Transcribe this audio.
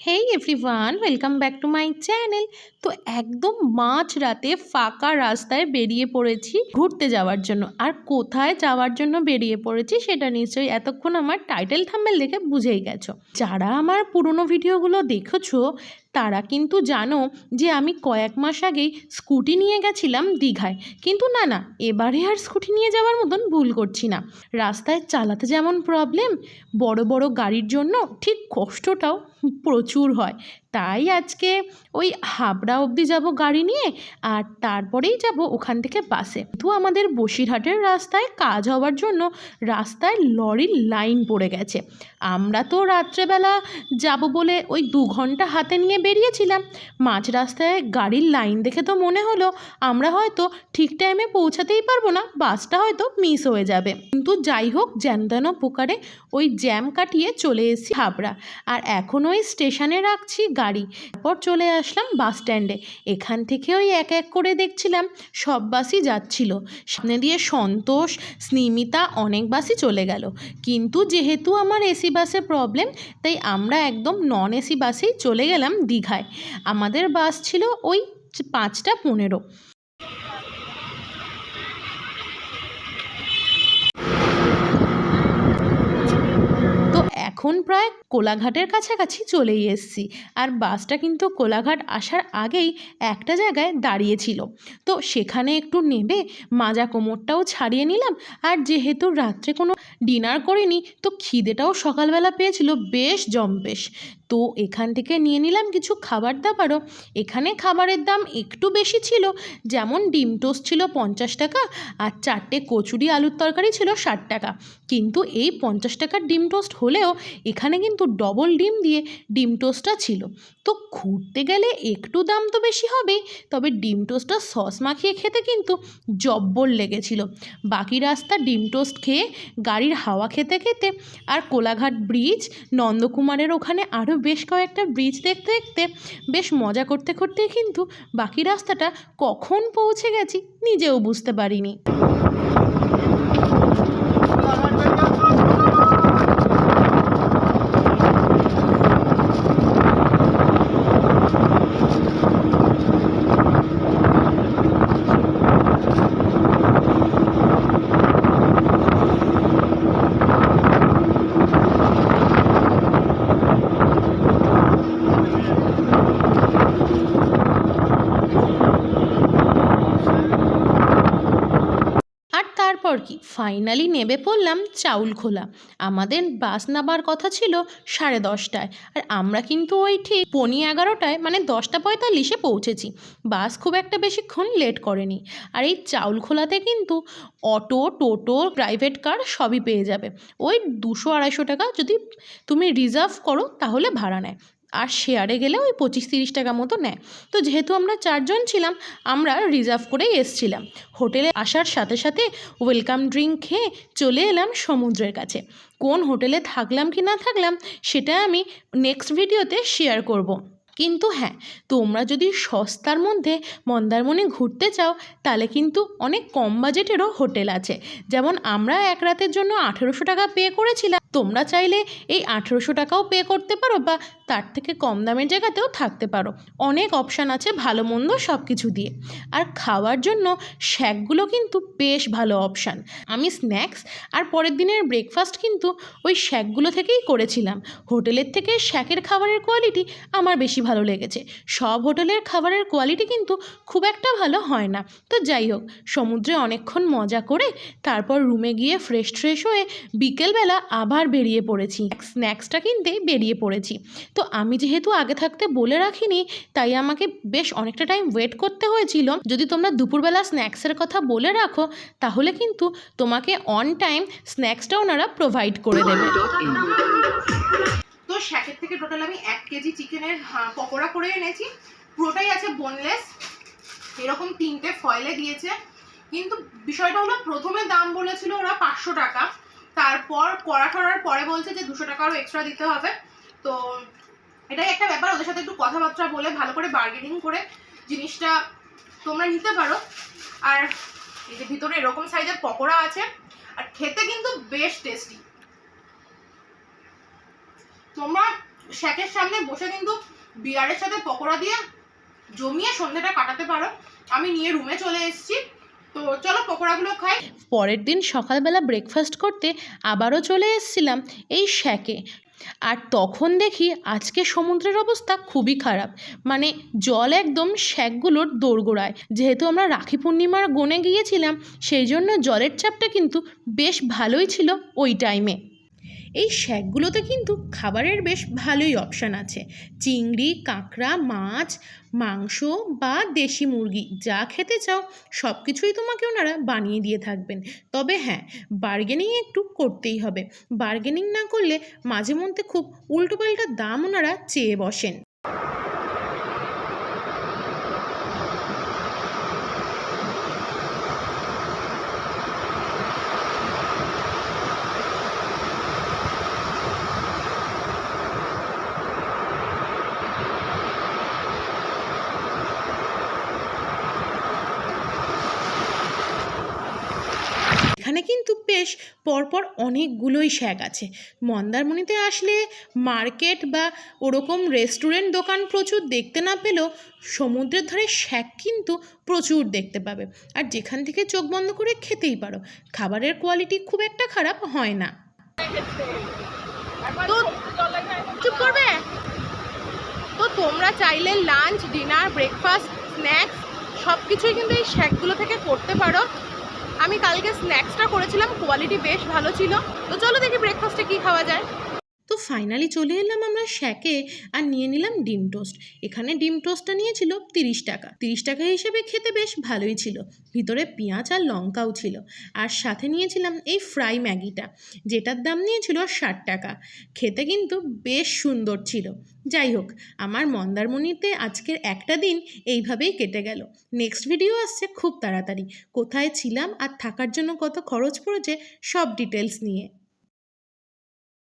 Hey everyone welcome back to my channel তো একদম মাঝ রাতে ফাঁকা রাস্তায় বেরিয়ে পড়েছি ঘুরতে যাওয়ার জন্য। আর কোথায় যাওয়ার জন্য বেরিয়ে পড়েছি সেটা নিশ্চয়ই এতক্ষণ আমার টাইটেল থাম্বেল দেখে বুঝেই গেছো। যারা আমার পুরনো ভিডিওগুলো দেখেছ তারা কিন্তু জানো যে আমি কয়েক মাস আগেই স্কুটি নিয়ে গেছিলাম দীঘায়। কিন্তু না না, এবারে আর স্কুটি নিয়ে যাওয়ার মতন ভুল করছি না। রাস্তায় চালাতে যেমন প্রবলেম বড় বড় গাড়ির জন্য ঠিক কষ্টটাও প্রচুর হয়। তাই আজকে ওই হাবড়া অবধি যাব গাড়ি নিয়ে আর তারপরেই যাব ওখান থেকে বাসে। তো আমাদের বসিরহাটের রাস্তায় কাজ হওয়ার জন্য রাস্তায় লরির লাইন পড়ে গেছে। আমরা তো রাত্রেবেলা যাব বলে ওই দু ঘণ্টা হাতে নিয়ে বেরিয়েছিলাম। মাঝ রাস্তায় গাড়ির লাইন দেখে তো মনে হলো আমরা হয়তো ঠিক টাইমে পৌঁছাতেই পারব না, বাসটা হয়তো মিস হয়ে যাবে। কিন্তু যাই হোক, যেন তেন প্রকারে ওই জ্যাম কাটিয়ে চলে এসেছি হাবড়া। আর এখন ওই স্টেশনে রাখছি গাড়ি পর চলে আসলাম বাস স্ট্যান্ডে এখান থেকে ওই এক এক করে দেখছিলাম, সব বাসই যাচ্ছিল। সামনে দিয়ে সন্তোষ, স্নিমিতা অনেক বাসই চলে গেল। কিন্তু যেহেতু আমার এসি বাসে প্রবলেম তাই আমরা একদম নন এসি বাসেই চলে গেলাম দীঘায়। আমাদের বাস ছিল ওই পাঁচটা পনেরো তো এখন প্রায় কোলাঘাটের কাছাকাছি চলেই এসেছি। আর বাসটা কিন্তু কোলাঘাট আসার আগেই একটা জায়গায় দাঁড়িয়েছিল। তো সেখানে একটু নেবে, মাজা কোমরটাও ছাড়িয়ে নিলাম। আর যেহেতু রাত্রে কোনো ডিনার করিনি, তো খিদেটাও সকালবেলা পেয়েছিল বেশ জম্পেশ তো এখান থেকে নিয়ে নিলাম কিছু খাবার দাবারও। এখানে খাবারের দাম একটু বেশি ছিল, যেমন ডিম টোস্ট ছিল পঞ্চাশ টাকা আর চারটে কচুরি আলুর তরকারি ছিল ষাট টাকা। কিন্তু এই পঞ্চাশ টাকার ডিম টোস্ট হলেও এখানে কিন্তু ডবল ডিম দিয়ে ডিম টোস্টটা ছিল। তো ঘুরতে গেলে একটু দাম তো বেশি হবেই, তবে ডিম টোস্টটা সস মাখিয়ে খেতে কিন্তু জব্বর লেগেছিল। বাকি রাস্তা ডিম টোস্ট খেয়ে গাড়ির হাওয়া খেতে খেতে আর কোলাঘাট ব্রিজ নন্দকুমারের ওখানে আরও বেশ কয়েকটা ব্রিজ দেখতে দেখতে বেশ মজা করতে করতে কিন্তু বাকি রাস্তাটা কখন পৌঁছে গেছি নিজেও বুঝতে পারিনি আর তারপর কি? ফাইনালি নেবে পড়লাম চাউল খোলা। আমাদের বাস নামার কথা ছিল সাড়ে দশটায়। আর আমরা কিন্তু ওই ঠিক পনি এগারোটায় মানে দশটা পঁয়তাল্লিশে পৌঁছেছি। বাস খুব একটা বেশিক্ষণ লেট করেনি। আর এই চাউল খোলাতে কিন্তু অটো, টোটো প্রাইভেট কার সবই পেয়ে যাবে। ওই দুশো আড়াইশো টাকা যদি তুমি রিজার্ভ করো, তাহলে ভাড়া নেয়। আর শেয়ারে গেলে ওই পঁচিশ তিরিশ টাকা মতো নেয়। তো যেহেতু আমরা চারজন ছিলাম, আমরা রিজার্ভ করেই এসছিলাম। হোটেলে আসার সাথে সাথে ওয়েলকাম ড্রিঙ্ক খেয়ে চলে এলাম সমুদ্রের কাছে। কোন হোটেলে থাকলাম কি না থাকলাম, সেটা আমি নেক্সট ভিডিওতে শেয়ার করব। কিন্তু হ্যাঁ তোমরা যদি সস্তার মধ্যে মন্দারমণি ঘুরতে চাও, তাহলে কিন্তু অনেক কম বাজেটেরও হোটেল আছে। যেমন আমরা এক রাতের জন্য আঠেরোশো টাকা পে করেছিলাম। তোমরা চাইলে এই আঠেরোশো টাকাও পে করতে পারো বা তার থেকে কম দামের জায়গাতেও থাকতে পারো। অনেক অপশান আছে ভালো মন্দ সব কিছু দিয়ে। আর খাওয়ার জন্য শ্যাকগুলো কিন্তু বেশ ভালো অপশান আমি স্ন্যাক্স আর পরের দিনের ব্রেকফাস্ট কিন্তু ওই শ্যাকগুলো থেকেই করেছিলাম। হোটেলের থেকে শ্যাকের খাবারের কোয়ালিটি আমার বেশি ভালো লেগেছে। সব হোটেলের খাবারের কোয়ালিটি কিন্তু খুব একটা ভালো হয় না। তো যাই হোক, সমুদ্রে অনেকক্ষণ মজা করে তারপর রুমে গিয়ে ফ্রেশ ট্রেশ হয়ে বিকেলবেলা আবার বেরিয়ে পড়েছি। স্ন্যাক্সটা কিনতে বেরিয়ে পড়েছি। তো আমি যেহেতু আগে থাকতে বলে রাখিনি, তাই আমাকে বেশ অনেকটা টাইম ওয়েট করতে হয়েছিল। যদি তোমরা দুপুরবেলা স্ন্যাক্সের কথা বলে রাখো, তাহলে কিন্তু তোমাকে অন টাইম স্ন্যাক্সটা ওনারা প্রোভাইড করে দেবে। তো শ্যাকের থেকে টোটাল আমি এক কেজি চিকেনের পকোড়া করে এনেছি। পুরোটাই আছে বোনলেস এরকম তিনটে ফয়েলে দিয়েছে। কিন্তু বিষয়টা হলো প্রথমে দাম বলেছিল ওরা পাঁচশো টাকা। তারপর করা করার পরে বলছে যে দুশো টাকা আরও এক্সট্রা দিতে হবে। তো এটাই একটা ব্যাপার, ওদের সাথে একটু কথাবার্তা বলে ভালো করে বার্গেনিং করে জিনিসটা তোমরা নিতে পারো। আর এই যে ভিতরে এরকম সাইজের পকোড়া আছে, আর খেতে কিন্তু বেশ টেস্টি তোমরা শ্যাকের সামনে বসে কিন্তু বিয়ারের সাথে পকোড়া দিয়ে জমিয়ে সন্ধ্যেটা কাটাতে পারো। আমি নিয়ে রুমে চলে এসেছি। তো চলো পকোড়াগুলো খাই। পরের দিন সকালবেলা ব্রেকফাস্ট করতে আবারও চলে এসেছিলাম এই শ্যাকে আর তখন দেখি আজকে সমুদ্রের অবস্থা খুবই খারাপ। মানে জল একদম শ্যাকগুলোর দোরগোড়ায়। যেহেতু আমরা রাখি পূর্ণিমার গনে গিয়েছিলাম, সেই জন্য জলের চাপটা কিন্তু বেশ ভালোই ছিল ওই টাইমে এই শ্যাকগুলোতে কিন্তু খাবারের বেশ ভালোই অপশান আছে। চিংড়ি, কাঁকড়া, মাছ, মাংস বা দেশি মুরগি যা খেতে চাও সব কিছুই তোমাকে ওনারা বানিয়ে দিয়ে থাকবেন। তবে হ্যাঁ বার্গেনিং একটু করতেই হবে। বার্গেনিং না করলে মাঝে মধ্যে খুব উল্টোপাল্টা দাম ওনারা চেয়ে বসেন। এখানে কিন্তু বেশ পরপর অনেকগুলোই শ্যাক আছে। মন্দারমণিতে আসলে মার্কেট বা ওরকম রেস্টুরেন্ট দোকান প্রচুর দেখতে না পেলেও সমুদ্রের ধারে শ্যাক কিন্তু প্রচুর দেখতে পাবে। আর যেখান থেকে চোখ বন্ধ করে খেতেই পারো, খাবারের কোয়ালিটি খুব একটা খারাপ হয় না। তো চুপ করবে? তো তোমরা চাইলে লাঞ্চ ডিনার ব্রেকফাস্ট স্ন্যাক্স সব কিছুই কিন্তু এই শ্যাকগুলো থেকে করতে পারো। আমি কালকে স্ন্যাক্সটা করেছিলাম কোয়ালিটি বেশ ভালো ছিল। তো চলো দেখি ব্রেকফাস্টে কি খাওয়া যায়। তো ফাইনালি চলে এলাম আমরা শ্যাকে আর নিয়ে নিলাম ডিম টোস্ট এখানে ডিম টোস্টটা নিয়েছিল তিরিশ টাকা। তিরিশ টাকা হিসেবে খেতে বেশ ভালোই ছিল। ভিতরে পেঁয়াজ আর লঙ্কাও ছিল। আর সাথে নিয়েছিলাম এই ফ্রাই ম্যাগিটা, যেটার দাম নিয়েছিল ষাট টাকা। খেতে কিন্তু বেশ সুন্দর ছিল। যাই হোক, আমার মন্দারমণিতে আজকের একটা দিন এইভাবেই কেটে গেল। নেক্সট ভিডিও আসছে খুব তাড়াতাড়ি। কোথায় ছিলাম আর থাকার জন্য কত খরচ পড়েছে সব ডিটেলস নিয়ে।